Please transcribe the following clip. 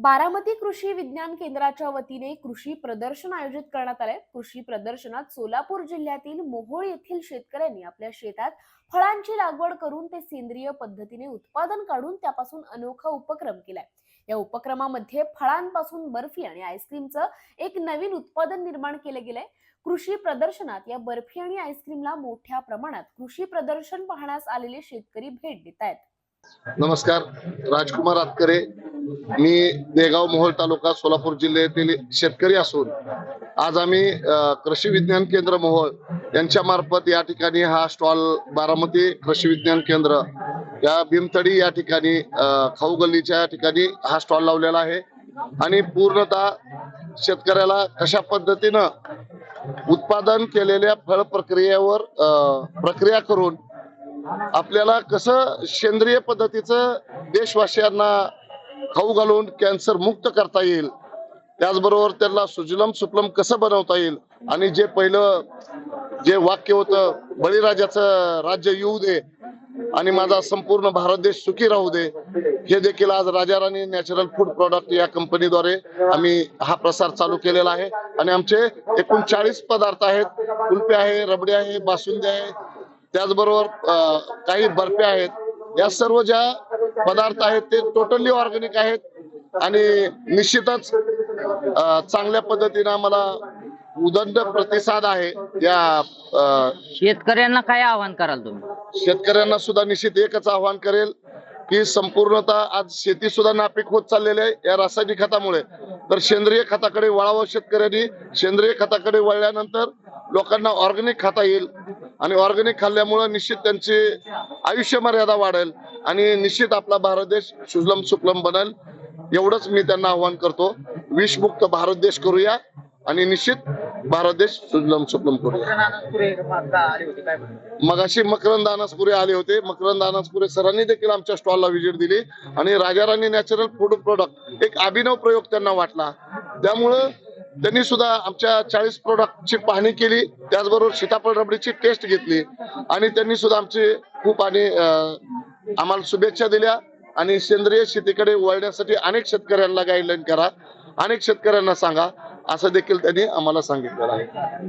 बारामती कृषी विज्ञान केंद्राच्या वतीने कृषी प्रदर्शन आयोजित करण्यात आले कृषी प्रदर्शनात सोलापूर जिल्ह्यातील मोहोळ येथील शेतकऱ्यांनी आपल्या शेतात फळांची लागवड करून ते सेंद्रिय पद्धतीने उत्पादन काढून त्यापासून अनोखा उपक्रम केलाय. या उपक्रमामध्ये फळांपासून बर्फी आणि आईस्क्रीमचं एक नवीन उत्पादन निर्माण केलं गेलंय. कृषी प्रदर्शनात या बर्फी आणि आईस्क्रीमला मोठ्या प्रमाणात कृषी प्रदर्शन पाहण्यास आलेले शेतकरी भेट देत आहेत नमस्कार राजकुमार आतकरे. मी देगाव मोहोळ तालुका सोलापूर जिल्ह्यातील शेतकरी असून आज आम्ही कृषी विज्ञान केंद्र मोहोळ यांच्या मार्फत या ठिकाणी हा स्टॉल बारामती कृषी विज्ञान केंद्र या भीमतडी या ठिकाणी खाऊ गल्लीच्या ठिकाणी हा स्टॉल लावलेला आहे. आणि पूर्णतः शेतकऱ्याला कशा पद्धतीनं उत्पादन केलेल्या फळ प्रक्रियेवर प्रक्रिया करून आपल्याला कसं सेंद्रिय पद्धतीचं देशवासियांना खाऊ घालून कॅन्सर मुक्त करता येईल त्याचबरोबर त्यांना सुजलम सुफलम कसं बनवता येईल आणि जे पहिलं जे वाक्य होतं बळीराजाचं राज्य येऊ दे आणि माझा संपूर्ण भारत देश सुखी राहू दे हे देखील आज Raja Rani natural food product या कंपनीद्वारे आम्ही हा प्रसार चालू केलेला आहे. आणि आमचे एकूण चाळीस पदार्थ आहेत. कुल्पे आहे रबडे आहे बासुंदी आहे त्याचबरोबर काही बर्फ्या आहेत. या सर्व ज्या पदार्थ आहेत ते टोटली ऑर्गॅनिक आहेत आणि निश्चितच चांगल्या पद्धतीनं आम्हाला उदंड प्रतिसाद आहे या शेतकऱ्यांना काय आवाहन कराल तुम्ही? शेतकऱ्यांना सुद्धा निश्चित एकच आव्हान करेल की संपूर्णतः आज शेती सुद्धा नापीक होत चाललेली आहे या रासायनिक खतामुळे. तर सेंद्रिय खताकडे वळावं शेतकऱ्यांनी. सेंद्रिय खताकडे वळल्यानंतर लोकांना ऑर्गॅनिक खाता येईल. आणि ऑर्गॅनिक खाल्ल्यामुळे निश्चित त्यांची आयुष्य मर्यादा वाढेल आणि निश्चित आपला भारत देश सुजलम सुफलम बनेल एवढंच मी त्यांना आव्हान करतो. विषमुक्त भारत देश करूया आणि निश्चित भारत देश सुजलम सुफलम करूया. मगाशी मकरंद अनासपुरे आले होते. मकरंद अनासपुरे सरांनी देखील आमच्या स्टॉलला व्हिजिट दिली आणि राजाराणी नॅचरल फूड प्रोडक्ट एक अभिनव प्रयोग त्यांना वाटला. त्यामुळं त्यांनी सुद्धा आमच्या चाळीस प्रोडक्टची पाहणी केली. त्याचबरोबर सीताफळ रबडीची टेस्ट घेतली. आणि त्यांनी सुद्धा आमची खूप आणि आम्हाला शुभेच्छा दिल्या. आणि सेंद्रिय शेतीकडे वळण्यासाठी अनेक शेतकऱ्यांना गाईडलाईन करा. अनेक शेतकऱ्यांना सांगा. असं देखील त्यांनी आम्हाला सांगितलेलं आहे.